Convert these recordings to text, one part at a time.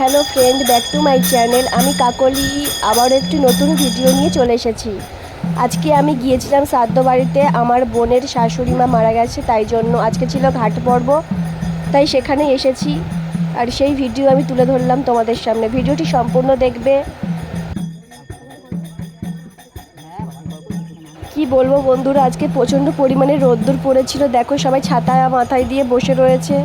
Hello friend back to my channel আমি কাকলি আবার একটি নতুন ভিডিও নিয়ে চলে এসেছি। আজকে আমি গিয়েছিলাম শ্রাদ্ধ বাড়িতে, আমার বোনের শাশুড়ি মা মারা গেছে, তাই জন্য আজকে ছিল ঘাট পর্ব। তাই সেখানে এসেছি, আর সেই ভিডিও আমি তুলে ধরলাম তোমাদের সামনে। ভিডিওটি সম্পূর্ণ দেখবে। কি বলব বন্ধুরা, আজকে প্রচণ্ড পরিমাণে রোদ্দুর পড়েছিল। দেখো সবাই ছাতা মাথায় দিয়ে বসে রয়েছে।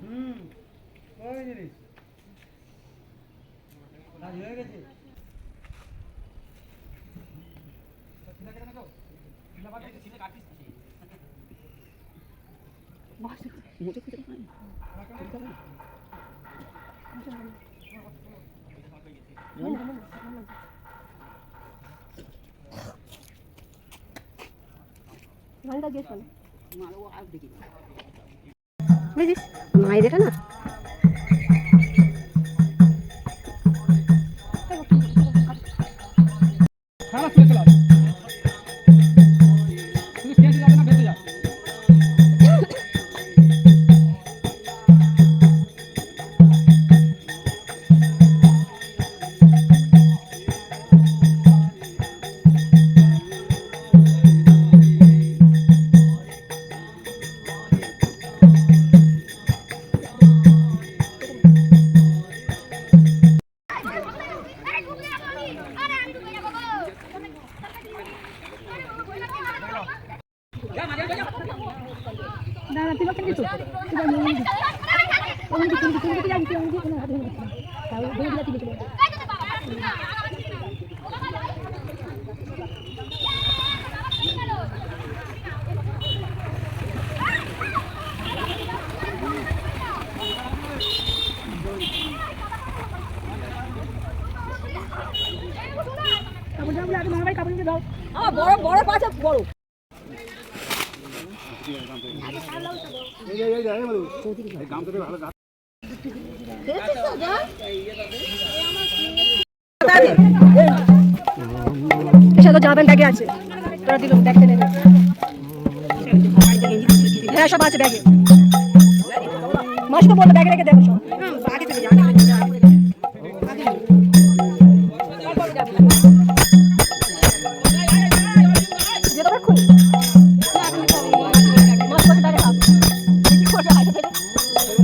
হুম ওই জিনিস কাজ হয়ে গেছে? বুঝিস মায়ের এটা না? খানা বড় বড় পাশে বড়। প্যান্ট ব্যাগে আছে তোরা দিল দেখতে নেবে হ্যাঁ সব আছে ব্যাগে মাসি তো বলল ব্যাগে রেখে দেখো সব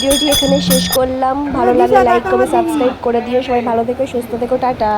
ভিডিওটি এখানে শেষ করলাম। ভালো লাগলে লাইক করে সাবস্ক্রাইব করে দিও। সবাই ভালো থেকো সুস্থ থেকো টাটা।